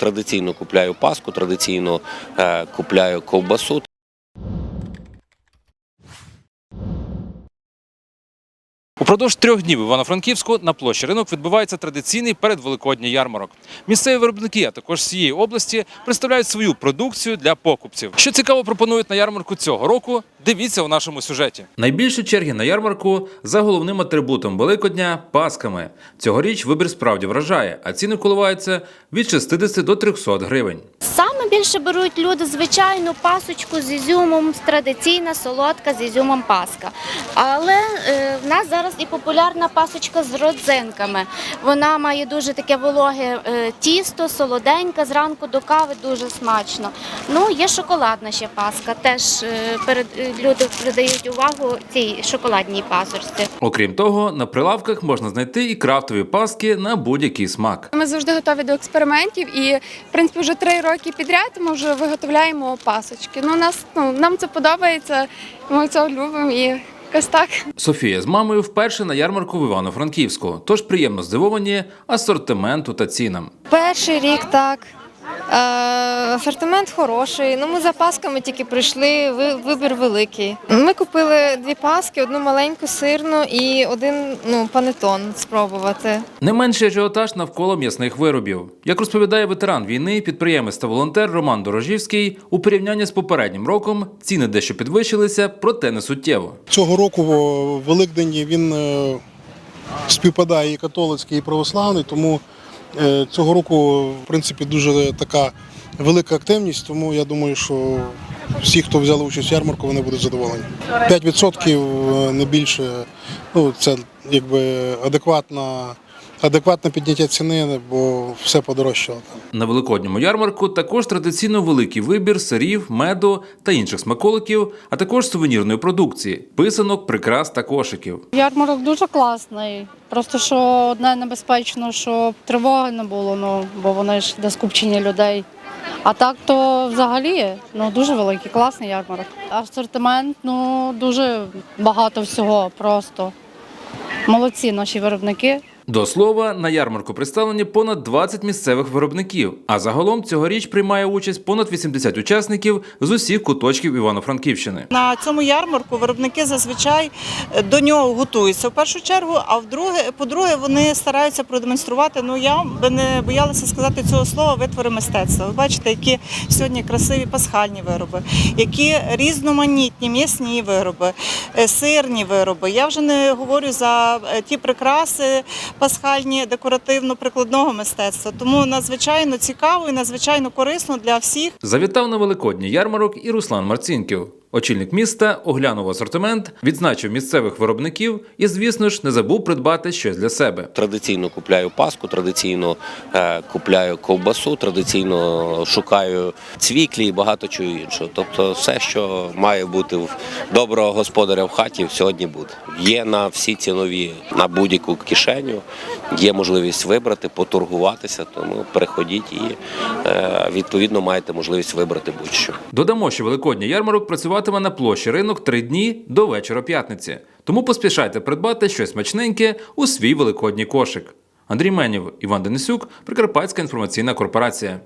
Традиційно купляю паску, традиційно е, купляю ковбасу. Упродовж трьох днів в Івано-Франківську на площі ринок відбувається традиційний передвеликодній ярмарок. Місцеві виробники, а також з цієї області, представляють свою продукцію для покупців. Що цікаво пропонують на ярмарку цього року, дивіться у нашому сюжеті. Найбільші черги на ярмарку за головним атрибутом Великодня пасками. Цьогоріч вибір справді вражає, а ціни коливаються від 60 до 300 гривень. Більше беруть люди звичайну пасочку з ізюмом, традиційна солодка з ізюмом паска. Але е, в нас зараз і популярна пасочка з родзинками. Вона має дуже таке вологе е, тісто, солоденька, зранку до кави дуже смачно. Ну, є шоколадна ще паска. Теж е, перед, е, люди придають увагу цій шоколадній пасочці. Окрім того, на прилавках можна знайти і крафтові паски на будь-який смак. Ми завжди готові до експериментів, і в принципі вже три роки підряд ми вже виготовляємо пасочки. Ну нас ну нам це подобається. Ми це любимо і якось так. Софія з мамою вперше на ярмарку в Івано-Франківську, тож приємно здивовані асортименту та цінам. Перший рік так. Е, асортимент хороший. Ну, ми за пасками тільки прийшли, ви- вибір великий. Ми купили дві паски, одну маленьку сирну і один ну, панетон спробувати. Не менший ажіотаж навколо м'ясних виробів. Як розповідає ветеран війни, підприємець та волонтер Роман Дорожівський, у порівнянні з попереднім роком ціни дещо підвищилися, проте не суттєво. Цього року о, Великдень він е, співпадає і католицький, і православний, тому цього року, в принципі, дуже така велика активність, тому я думаю, що всі, хто взяли участь в ярмарку, вони будуть задоволені. 5% не більше, ну це якби адекватна, адекватне підняття ціни, бо все подорожчало. На великодньому ярмарку також традиційно великий вибір сирів, меду та інших смаколиків, а також сувенірної продукції, писанок, прикрас та кошиків. Ярмарок дуже класний. Просто що одне небезпечно, щоб тривоги не було, ну бо вони ж де скупчення людей. А так то взагалі ну дуже великий, класний ярмарок. Асортимент ну дуже багато всього просто. Молодці наші виробники. До слова, на ярмарку представлені понад 20 місцевих виробників, а загалом цьогоріч приймає участь понад 80 учасників з усіх куточків Івано-Франківщини. На цьому ярмарку виробники зазвичай е, до нього готуються в першу чергу, а вдруге, по-друге, вони стараються продемонструвати. Ну я би не боялася сказати цього слова витвори мистецтва. Ви бачите, які сьогодні красиві пасхальні вироби, які різноманітні м'ясні вироби, е, сирні вироби. Я вже не говорю за е, ті прикраси пасхальні декоративно-прикладного мистецтва. Тому надзвичайно цікаво і надзвичайно корисно для всіх. Завітав на великодній ярмарок і Руслан Марцінків. Очільник міста оглянув асортимент, відзначив місцевих виробників і, звісно ж, не забув придбати щось для себе. Традиційно купляю паску, традиційно е, купляю ковбасу, традиційно шукаю цвіклі і багато чого іншого. Тобто, все, що має бути в доброго господаря в хаті, сьогодні буде. Є на всі цінові, на будь-яку кишеню, є можливість вибрати, поторгуватися. Тому переходіть і е, відповідно маєте можливість вибрати будь-що. Додамо, що великодній ярмарок працюватиме на площі ринок три дні до вечора п'ятниці. Тому поспішайте придбати щось смачненьке у свій великодній кошик. Андрій Менів, Іван Денисюк, Прикарпатська інформаційна корпорація.